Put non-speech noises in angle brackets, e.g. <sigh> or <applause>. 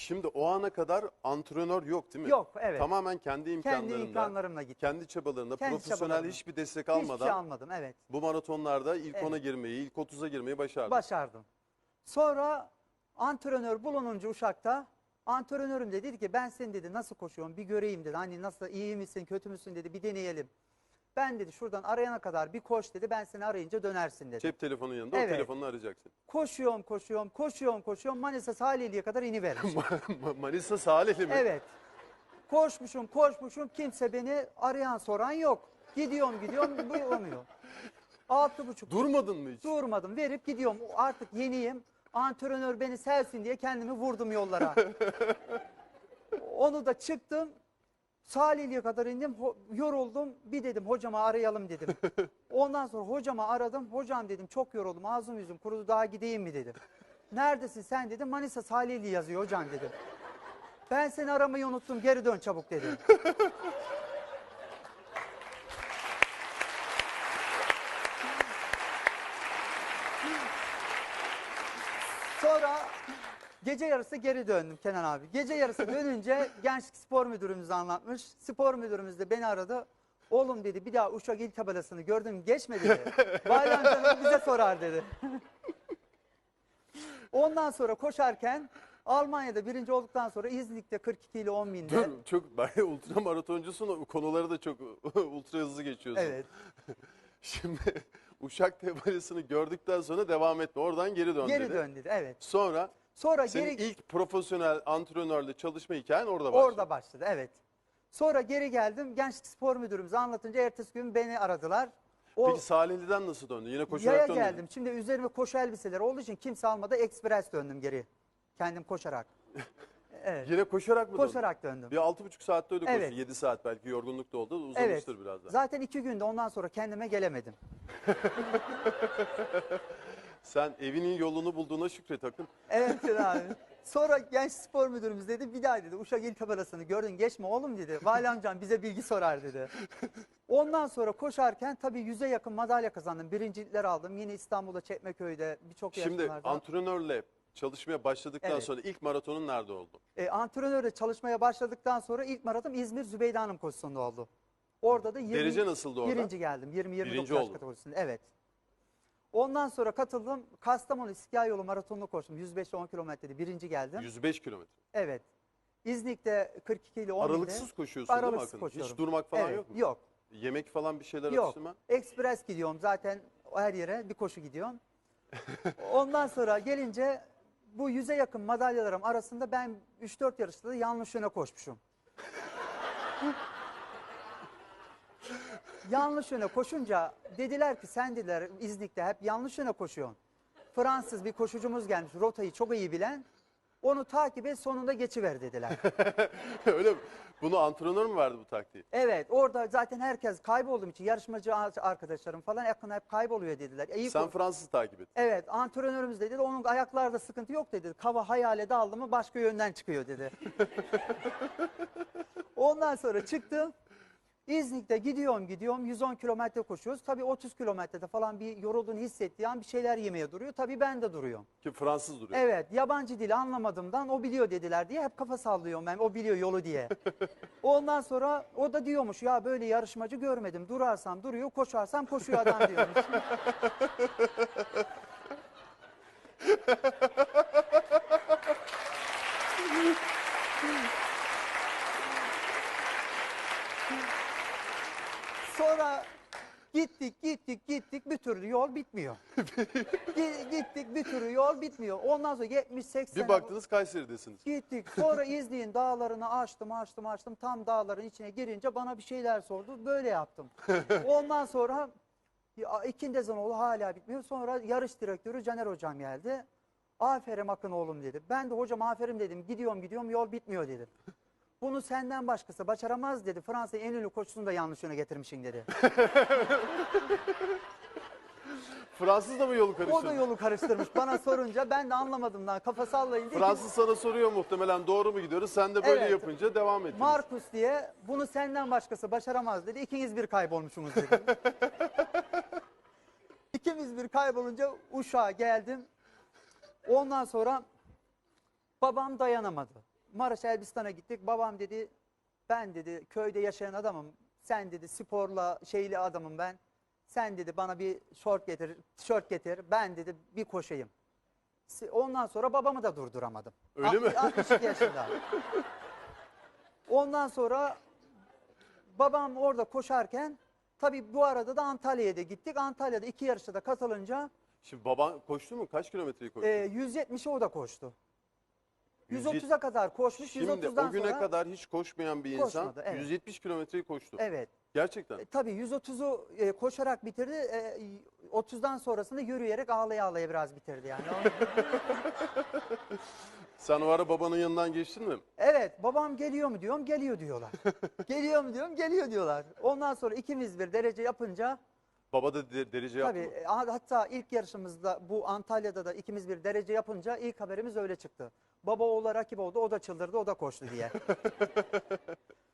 Şimdi o ana kadar antrenör yok değil mi? Yok, evet. Tamamen kendi imkanlarında, Kendi imkanlarımla gittim. kendi çabalarında, Kendi profesyonel çabalarımla. hiçbir destek Hiçbir almadan şey almadım evet. bu maratonlarda ilk Evet. 10'a girmeyi, ilk 30'a girmeyi başardın. Başardım. Sonra antrenör bulununca Uşak'ta antrenörüm de dedi ki ben seni dedi nasıl koşuyorum bir göreyim dedi. Hani nasıl iyi misin kötü müsün dedi bir deneyelim. Ben dedi şuradan arayana kadar bir koş dedi ben seni arayınca dönersin dedi. Cep telefonun yanında Evet. o telefonunu arayacaksın. Koşuyorum koşuyorum koşuyorum koşuyorum Manisa Salihli'ye kadar inivermiş. <laughs> Manisa Salihli mi? evet. Koşmuşum koşmuşum kimse beni arayan soran yok. Gidiyorum gidiyorum bu olmuyor. <laughs> Altı buçuk Durmadın mı hiç? Durmadım verip gidiyorum. Artık yeniyim. Antrenör beni sevsin diye kendimi vurdum yollara. <laughs> Onu da çıktım. Salihli'ye kadar indim. yoruldum. Bir dedim hocama arayalım dedim. <laughs> Ondan sonra hocama aradım. Hocam dedim çok yoruldum. Ağzım yüzüm kurudu daha gideyim mi dedim. Neredesin sen dedim. Manisa Salihli yazıyor hocam dedim. Ben seni aramayı unuttum. Geri dön çabuk dedim. <laughs> Sonra gece yarısı geri döndüm Kenan abi. Gece yarısı dönünce <laughs> gençlik spor müdürümüz anlatmış. Spor müdürümüz de beni aradı. Oğlum dedi bir daha Uşak il tabelasını gördün mü geçme dedi. <laughs> Amcanız bize sorar dedi. Ondan sonra koşarken Almanya'da birinci olduktan sonra İznik'te 42 ile 10 binde. Dur çok <laughs> bayağı ultra maratoncusun o konuları da çok ultra hızlı geçiyorsun. Evet. Şimdi Uşak Tebalesi'ni gördükten sonra devam etme. Oradan geri dön Geri dedi. dön dedi. Evet. Sonra Sonra senin geri ilk profesyonel antrenörle çalışma hikayen orada başladı. Orada başladı evet. Sonra geri geldim. Gençlik spor müdürümüze anlatınca ertesi gün beni aradılar. O Peki Salihli'den nasıl döndün? Yine koşarak yaya döndün. geldim. Şimdi üzerime koşu elbiseleri olduğu için kimse almadı. Ekspres döndüm geri. Kendim koşarak. <laughs> Evet. Yine koşarak mı döndün? Koşarak döndüm. Bir altı buçuk saatte öyle Evet. koştun. 7 saat belki yorgunluk da oldu. Evet. Uzamıştır biraz daha. Zaten iki günde ondan sonra kendime gelemedim. <laughs> Sen evinin yolunu bulduğuna şükret Akın. Evet abi. <laughs> Sonra genç spor müdürümüz dedi bir daha dedi Uşak il tabelasını gördün geçme oğlum dedi. <laughs> Vali amcam bize bilgi sorar dedi. Ondan sonra koşarken tabii yüze yakın madalya kazandım. Birincilikler aldım. Yine İstanbul'da Çekmeköy'de birçok Şimdi yarışmalarda. antrenörle çalışmaya başladıktan Evet. sonra ilk maratonun nerede oldu? E, antrenörle çalışmaya başladıktan sonra ilk maraton İzmir Zübeyde Hanım koşusunda oldu. Orada da 20, Derece nasıldı orada? Birinci geldim. 20-29 Birinci yaş oldun. kategorisinde. Evet. Ondan sonra katıldım. Kastamonu İstiklal Yolu maratonunu koştum. 105 10 kilometrede birinci geldim. 105 kilometre. Evet. İznik'te 42 ile 10 Aralıksız koşuyorsun değil mi Aralıksız Akın? koşuyorum. Hiç durmak falan evet, yok mu? Yok. Yemek falan bir şeyler Yok. atıştırma? Ekspres gidiyorum zaten her yere bir koşu gidiyorum. <laughs> Ondan sonra gelince bu yüze yakın madalyalarım arasında ben 3-4 yarışta da yanlış yöne koşmuşum. <laughs> yanlış yöne koşunca dediler ki sen dediler İznik'te hep yanlış yöne koşuyorsun. Fransız bir koşucumuz gelmiş rotayı çok iyi bilen. Onu takip et sonunda geçiver dediler. <laughs> Öyle mi? Bunu antrenör mü verdi bu taktiği? Evet orada zaten herkes kaybolduğum için yarışmacı arkadaşlarım falan yakın hep kayboluyor dediler. İyi Sen ko- Fransız takip et. Evet antrenörümüz dedi onun ayaklarda sıkıntı yok dedi. Kava hayale daldı mı başka yönden çıkıyor dedi. <laughs> Ondan sonra çıktım. İznik'te gidiyorum gidiyorum 110 kilometre koşuyoruz. Tabii 30 kilometrede falan bir yorulduğunu hissettiği an bir şeyler yemeye duruyor. Tabii ben de duruyorum. Ki Fransız duruyor. Evet yabancı dili anlamadığımdan o biliyor dediler diye hep kafa sallıyorum ben o biliyor yolu diye. <laughs> Ondan sonra o da diyormuş ya böyle yarışmacı görmedim durarsam duruyor koşarsam koşuyor adam diyormuş. <laughs> Sonra gittik gittik bir türlü yol bitmiyor. <laughs> Gi- gittik bir türlü yol bitmiyor. Ondan sonra 70-80 Bir baktınız Kayseri'desiniz. Gittik. Sonra İznik'in dağlarını açtım, açtım, açtım. Tam dağların içine girince bana bir şeyler sordu. Böyle yaptım. <laughs> Ondan sonra ya, ikindi Zanoğlu hala bitmiyor. Sonra yarış direktörü Caner hocam geldi. Aferin Akın oğlum dedi. Ben de hocam aferin dedim. Gidiyorum gidiyorum yol bitmiyor dedim. Bunu senden başkası başaramaz dedi. Fransa'nın en ünlü koşusunu da yanlış yöne getirmişsin dedi. <laughs> Fransız da mı yolu O karıştırdı? da yolu karıştırmış. Bana sorunca ben de anlamadım daha. Kafa sallayınca. Fransız sana soruyor muhtemelen doğru mu gidiyoruz? Sen de böyle Evet. yapınca devam ettiniz. Markus diye bunu senden başkası başaramaz dedi. İkiniz bir kaybolmuşsunuz dedi. <laughs> İkimiz bir kaybolunca Uşak'a geldim. Ondan sonra Babam dayanamadı. Maraş Elbistan'a gittik. Babam dedi ben dedi köyde yaşayan adamım. Sen dedi sporla şeyli adamım ben. Sen dedi bana bir şort getir, tişört getir. Ben dedi bir koşayım. Ondan sonra babamı da durduramadım. Öyle mi? 62 yaşında. Ondan sonra babam orada koşarken tabii bu arada da Antalya'ya da gittik. Antalya'da iki yarışta da katılınca Şimdi baban koştu mu? Kaç kilometreyi koştu? e, 170'i o da koştu. 170 130'a kadar koşmuş. Şimdi 130'dan o güne sonra kadar hiç koşmayan bir insan Koşmadı, evet. 170 kilometreyi koştu. evet. Gerçekten. E, tabii 130'u e, koşarak bitirdi. E, 30'dan sonrasını yürüyerek ağlaya ağlaya biraz bitirdi yani. <laughs> Sen o ara babanın yanından geçtin mi? evet babam geliyor mu diyorum geliyor diyorlar. <laughs> geliyor mu diyorum geliyor diyorlar. Ondan sonra ikimiz bir derece yapınca Baba da de- derece yaptı tabii mı? e, hatta ilk yarışımızda bu Antalya'da da ikimiz bir derece yapınca ilk haberimiz öyle çıktı. Baba oğula rakip oldu o da çıldırdı o da koştu diye. <laughs>